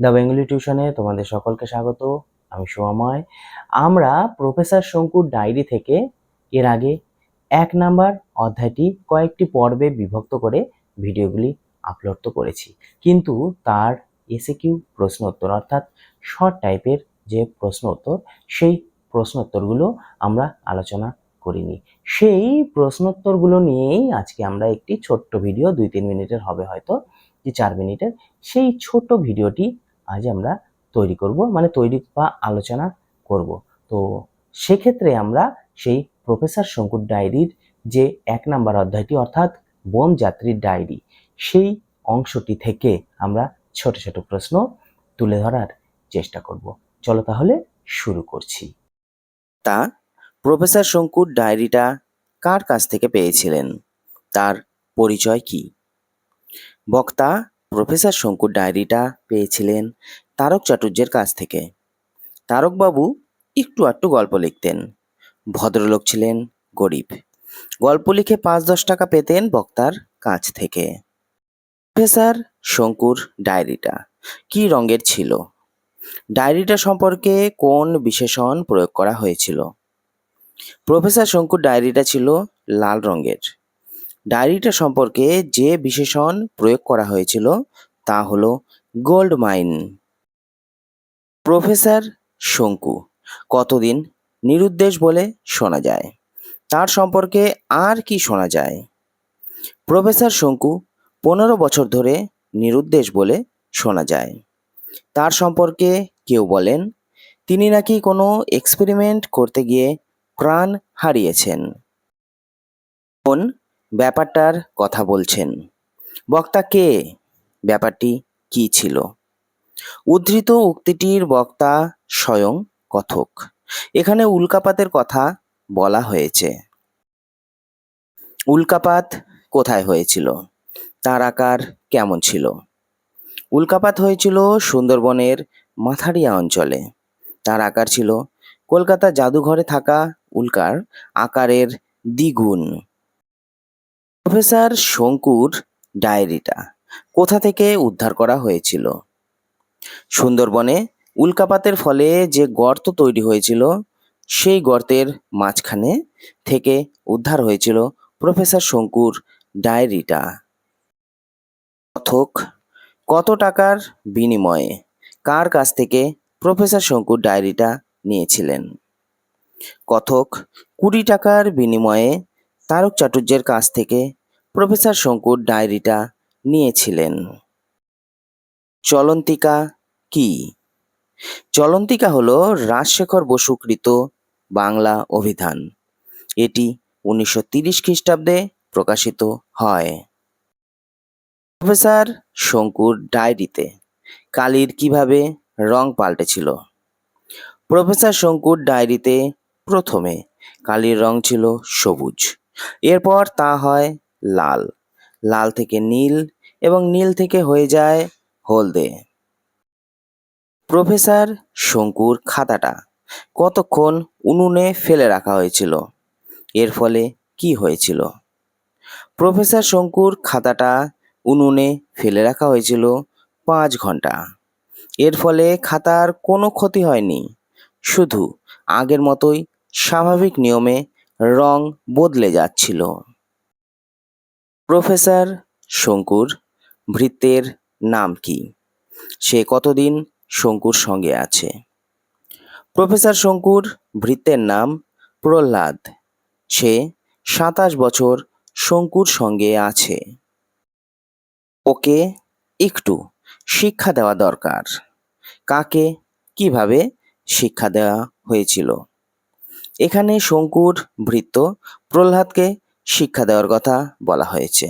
The Bengali টিউশনে তোমাদের সকলকে স্বাগত, আমি সোয়াময়। আমরা প্রফেসর শঙ্কুর ডায়েরি থেকে এর আগে এক নাম্বার অধ্যায়টি কয়েকটি পর্বে বিভক্ত করে ভিডিওগুলি আপলোড তো করেছি। কিন্তু তার এসে কিউ প্রশ্ন উত্তর অর্থাৎ শর্ট টাইপের যে প্রশ্ন উত্তর সেই প্রশ্নোত্তরগুলো আমরা আলোচনা করিনি। সেই প্রশ্নোত্তরগুলো নিয়েই আজকে আমরা একটি ছোট্ট ভিডিও, দুই তিন মিনিটের হবে হয়তো, যে চার মিনিটের, সেই ছোট ভিডিওটি আজ আমরা তৈরি করব মানে তৈরি বা আলোচনা করব। তো সেক্ষেত্রে আমরা সেই প্রফেসর শঙ্কুর ডায়েরির যে এক নাম্বার অধ্যায়টি, অর্থাৎ বন যাত্রীর ডায়েরি, সেই অংশটি থেকে আমরা ছোট ছোট প্রশ্ন তুলে ধরার চেষ্টা করব। চলো তাহলে শুরু করছি। তা, প্রফেসর শঙ্কুর ডায়েরিটা কার কাছ থেকে পেয়েছিলেন? তার পরিচয় কি? বক্তা প্রফেসর শঙ্কুর ডায়েরিটা পেয়েছিলেন তারক চাটুর্যের কাছ থেকে। তারকবাবু একটু আটটু গল্প লিখতেন। ভদ্রলোক ছিলেন গরিব। গল্প লিখে পাঁচ দশ টাকা পেতেন বক্তার কাছ থেকে। প্রফেসর শঙ্কুর ডায়েরিটা কি রঙের ছিল? ডায়েরিটা সম্পর্কে কোন বিশেষণ প্রয়োগ করা হয়েছিল? প্রফেসর শঙ্কুর ডায়েরিটা ছিল লাল রঙের। ডায়েরিটা সম্পর্কে যে বিশেষণ প্রয়োগ করা হয়েছিল তা হলো গোল্ড মাইন প্রফেসর শঙ্কু, কতদিন নিরুদ্দেশ বলে শোনা যায়? তার সম্পর্কে আর কি শোনা যায়? প্রফেসর শঙ্কু, পনেরো বছর ধরে নিরুদ্দেশ বলে শোনা যায়। তার সম্পর্কে কেউ বলেন, তিনি নাকি কোনো এক্সপেরিমেন্ট করতে গিয়ে প্রাণ হারিয়েছেন। ব্যাপারটার কথা বলছেন। বক্তা কে? ব্যাপারটি কি ছিল? উদ্ধৃত উক্তিটির বক্তা স্বয়ং কথক। এখানে উল্কাপাতের কথা বলা হয়েছে। উল্কাপাত কোথায় হয়েছিল? তার আকার কেমন ছিল? উল্কাপাত হয়েছিল সুন্দরবনের মাথারিয়া অঞ্চলে। তার আকার ছিল, কলকাতা জাদুঘরে থাকা উল্কার আকারের দ্বিগুণ। প্রফেসর শঙ্কুর ডায়েরিটা কোথা থেকে উদ্ধার করা হয়েছিল? সুন্দরবনে উল্কাপাতের ফলে যে গর্ত তৈরি হয়েছিল, সেই গর্তের মাঝখানে থেকে উদ্ধার হয়েছিল প্রফেসর শঙ্কুর ডায়েরিটা। কথক কত টাকার বিনিময়ে কার কাছ থেকে প্রফেসর শঙ্কুর ডায়েরিটা নিয়েছিলেন? কথক কুড়ি টাকার বিনিময়ে তারক চাটুর্যের কাছ থেকে প্রফেসর শঙ্কুর ডায়েরিটা নিয়েছিলেন। চলন্তিকা কি? চলন্তিকা হলো রাজশেখর বসুকৃত বাংলা অভিধান। এটি উনিশশো তিরিশ খ্রিস্টাব্দে প্রকাশিত হয়। প্রফেসর শঙ্কুর ডায়েরিতে কালির কীভাবে রং পাল্টেছিল? প্রফেসর শঙ্কুর ডায়েরিতে প্রথমে কালির রং ছিল সবুজ। এরপর তা হয় লাল। লাল থেকে নীল এবং নীল থেকে হয়ে যায় হলদে। প্রফেসর শঙ্কুর খাতাটা কতক্ষণ উনুনে ফেলে রাখা হয়েছিল? এর ফলে কি হয়েছিল? প্রফেসর শঙ্কুর খাতাটা উনুনে ফেলে রাখা হয়েছিল পাঁচ ঘণ্টা। এর ফলে খাতার কোনো ক্ষতি হয়নি। শুধু আগের মতোই স্বাভাবিক নিয়মে রং বদলে যাচ্ছিল। প্রফেসর শঙ্কুর ভৃত্যের নাম কি? সে কতদিন শঙ্কুর সঙ্গে আছে? প্রফেসর শঙ্কুর ভৃত্যের নাম প্রহ্লাদ। সে সাতাশ বছর শঙ্কুর সঙ্গে আছে। ওকে একটু শিক্ষা দেওয়া দরকার। কাকে কীভাবে শিক্ষা দেওয়া হয়েছিল? এখানে শঙ্কুর ভৃত্য প্রহ্লাদকে শিক্ষা দেওয়ার কথা বলা হয়েছে।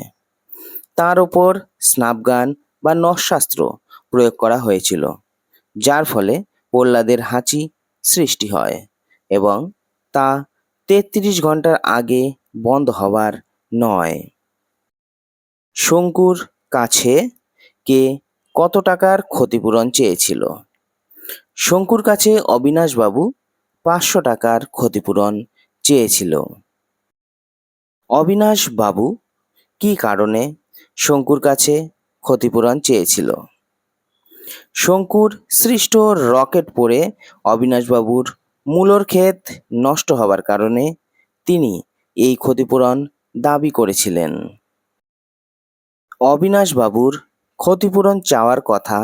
তার ওপর স্নাপগান বা নশাস্ত্র প্রয়োগ করা হয়েছিল, যার ফলে প্রহ্লাদের হাঁচি সৃষ্টি হয় এবং তা তেত্রিশ ঘণ্টার আগে বন্ধ হবার নয়। শঙ্কুর কাছে কে কত টাকার ক্ষতিপূরণ চেয়েছিল? শঙ্কুর কাছে অবিনাশবাবু পাঁচশো টাকার ক্ষতিপূরণ চেয়েছিল। অবিনাশ বাবু, কি কারণে শঙ্কুর কাছে ক্ষতিপূরণ চেয়েছিল? শঙ্কুর সৃষ্ট রকেট পড়ে অবিনাশবাবুর মূলর ক্ষেত নষ্ট হবার কারণে তিনি এই ক্ষতিপূরণ দাবি করেছিলেন। অবিনাশবাবুর ক্ষতিপূরণ চাওয়ার কথা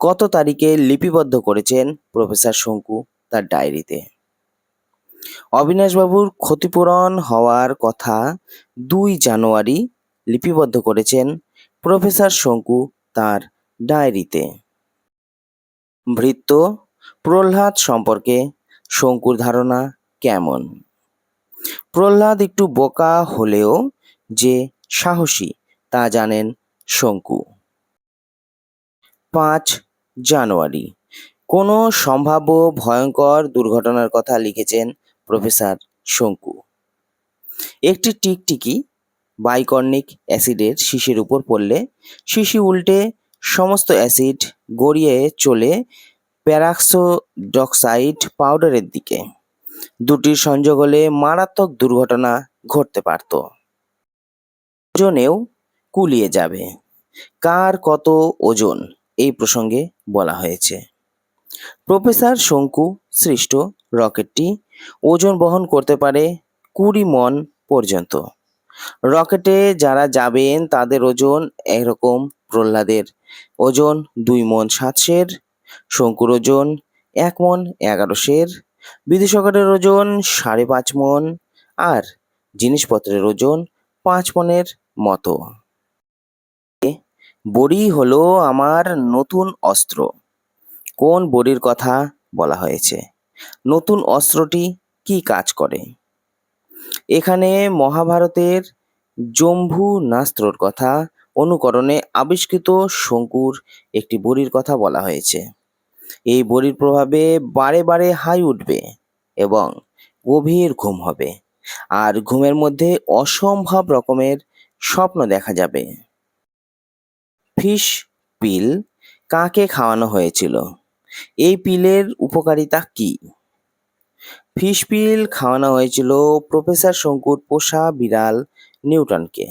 কত তারিখে লিপিবদ্ধ করেছেন প্রফেসর শঙ্কু তার ডায়েরিতে? অবিনাশবাবুর ক্ষতিপূরণ হওয়ার কথা দুই জানুয়ারি লিপিবদ্ধ করেছেন প্রফেসর শঙ্কু তার ডায়েরিতে। ভৃত্য প্রহ্লাদ সম্পর্কে শঙ্কুর ধারণা কেমন? প্রহ্লাদ একটু বোকা হলেও যে সাহসী, তা জানেন শঙ্কু। পাঁচ জানুয়ারি। কোনো সম্ভাব্য ভয়ঙ্কর দুর্ঘটনার কথা লিখেছেন প্রফেসর শঙ্কু। একটি টিকটিকি বাইকর্নিক অ্যাসিডের শিশির উপর পড়লে শিশি উল্টে সমস্ত অ্যাসিড গড়িয়ে চলে প্যারাক্সোডক্সাইড পাউডারের দিকে। দুটির সংযোগ হলে মারাত্মক দুর্ঘটনা ঘটতে পারত। ওজনেও কুলিয়ে যাবে। কার কত ওজন? এই প্রসঙ্গে বলা হয়েছে। প্রফেসর শঙ্কু সৃষ্ট রকেটটি ওজন বহন করতে পারে কুড়ি মন পর্যন্ত। রকেটে যারা যাবেন, তাদের ওজন এরকম প্রহ্লাদের। ওজন দুই মন সাত সের শঙ্কুর ওজন এক মন এগারো সের বিদূষকের ওজন সাড়ে পাঁচ মন, আর জিনিসপত্রের ওজন পাঁচ মনের মতো। বড়ি হলো আমার নতুন অস্ত্র। কোন বড়ির কথা বলা হয়েছে? নতুন অস্ত্রটি কি কাজ করে? এখানে মহাভারতের জম্ভু নাস্ত্রর কথা অনুকরণে আবিষ্কৃত শঙ্কুর একটি বড়ির কথা বলা হয়েছে। এই বড়ির প্রভাবে বারে বারে হাই উঠবে এবং গভীর ঘুম হবে আর ঘুমের মধ্যে অসম্ভব রকমের স্বপ্ন দেখা যাবে। ফিশ পিল কাকে খাওয়ানো হয়েছিল? এই পিলের উপকারিতা কি? ফিশ পিল খাওয়ানো হয়েছিল প্রফেসর শঙ্কুর পোষা বিড়াল নিউটনকে।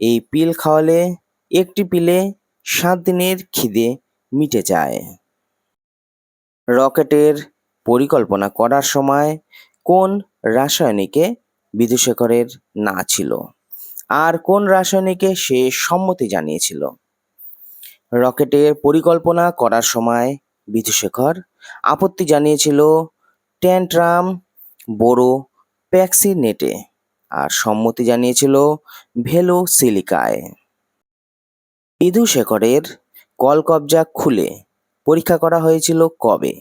এই পিল খাওয়ালে একটি পিলে সাত দিনের খিদে মিটে যায়। রকেটের পরিকল্পনা করার সময় কোন রাসায়নিকে বিদুশেখরের না ছিল? আর কোন রাসায়নিকে সে সম্মতি জানিয়েছিল? রকেটের পরিকল্পনা করার সময় বিধুশেখর। আপত্তি জানিয়েছিল ট্যান্ট্রাম বোরো প্যাক্সিনেটে আর সম্মতি জানিয়েছিল ভেলো সিলিকায় বিধুশেখরের কলকবজা খুলে পরীক্ষা করা হয়েছিল কবে?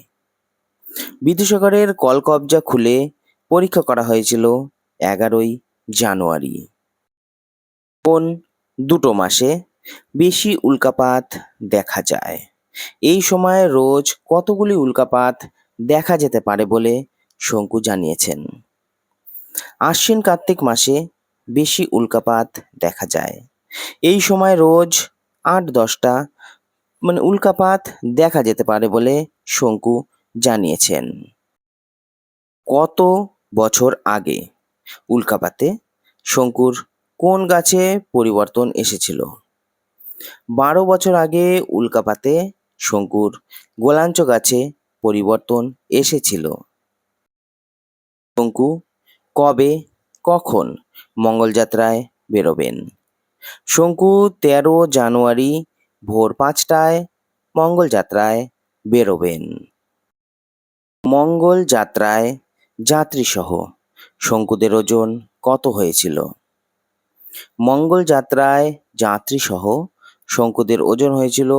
বিধুশেখরের কলকবজা খুলে পরীক্ষা করা হয়েছিল এগারোই জানুয়ারি। কোন দুটো মাসে বেশি উল্কাপাত দেখা যায়? এই সময় রোজ কতগুলি উল্কাপাত দেখা যেতে পারে বলে শঙ্কু জানিয়েছেন। আশ্বিন কার্তিক মাসে বেশি উল্কাপাত দেখা যায়। এই সময় রোজ আট দশটা মানে উল্কাপাত দেখা যেতে পারে বলে শঙ্কু জানিয়েছেন। কত বছর আগে উল্কাপাতে শঙ্কুর কোন গাছে পরিবর্তন এসেছিল? বারো বছর আগে উল্কাপাতে শঙ্কুর গোলাঞ্চ গাছে পরিবর্তন এসেছিল। শঙ্কু কবে, কখন মঙ্গলযাত্রায় বেরোবেন? শঙ্কু তেরো জানুয়ারি ভোর পাঁচটায় মঙ্গলযাত্রায় বেরোবেন। মঙ্গল যাত্রায় যাত্রীসহ শঙ্কুদের ওজন কত হয়েছিল? মঙ্গল যাত্রায় যাত্রীসহ শঙ্কুদের ওজন হয়েছিল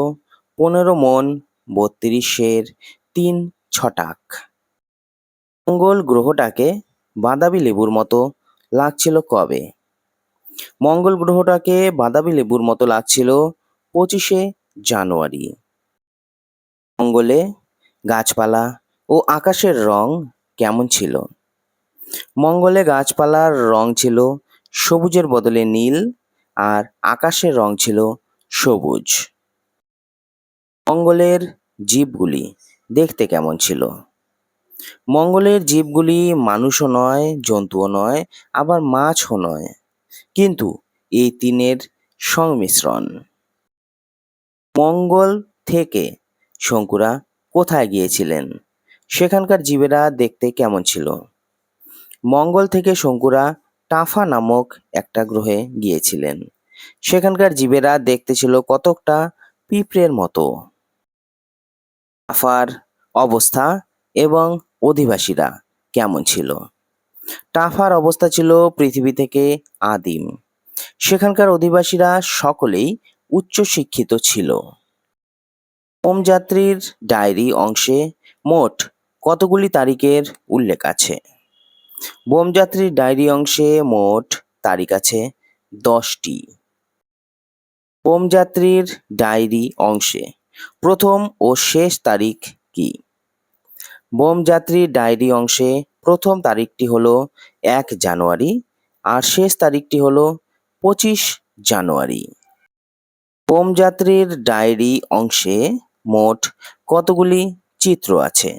পনেরো মন বত্রিশের তিন ছটাক। মঙ্গল গ্রহটাকে বাদাবি লেবুর মতো লাগছিল কবে? মঙ্গল গ্রহটাকে বাদাবি লেবুর মতো লাগছিল পঁচিশে জানুয়ারি। মঙ্গলে গাছপালা ও আকাশের রং কেমন ছিল? মঙ্গলে গাছপালার রং ছিল সবুজের বদলে নীল আর আকাশের রং ছিল সবুজ। মঙ্গলের জীবগুলি দেখতে কেমন ছিল? মঙ্গলের জীবগুলি মানুষও নয়, জন্তুও নয়, আবার মাছও নয়। কিন্তু এই তিনের সংমিশ্রণ। মঙ্গল থেকে শঙ্কুরা কোথায় গিয়েছিলেন? সেখানকার জীবেরা দেখতে কেমন ছিল? মঙ্গল থেকে শঙ্কুরা টাফা নামক একটা গ্রহে গিয়েছিলেন। সেখানকার জীবেরা দেখতে ছিল কতকটা পিঁপড়ের মতো। টাফার অবস্থা এবং অধিবাসীরা কেমন ছিল? টাফার অবস্থা ছিল পৃথিবী থেকে আদিম। সেখানকার অধিবাসীরা সকলেই উচ্চশিক্ষিত ছিল। যাত্রীর ডায়েরি অংশে মোট কতগুলি তারিখের উল্লেখ আছে? বোমযাত্রীর ডায়েরি অংশে মোট তারিখ আছে দশটি। বোমযাত্রীর ডায়েরি অংশে প্রথম ও শেষ তারিখ কি? বোমযাত্রীর ডায়েরি অংশে প্রথম তারিখটি হলো এক জানুয়ারি আর শেষ তারিখটি হলো পঁচিশ জানুয়ারি। বোমযাত্রীর ডায়েরি অংশে মোট কতগুলি চিত্র আছে?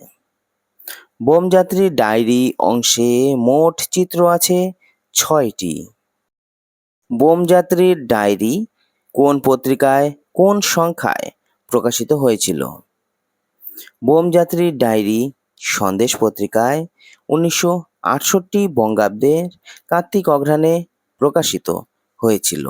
বোমযাত্রীর ডায়েরি অংশে মোট চিত্র আছে ছয়টি। বোমযাত্রীর ডায়েরি কোন পত্রিকায় কোন সংখ্যায়? প্রকাশিত হয়েছিল। বোমযাত্রীর ডায়েরি সন্দেশ পত্রিকায় উনিশশো আটষট্টি বঙ্গাব্দের কার্তিক অঘ্রাণে প্রকাশিত হয়েছিল।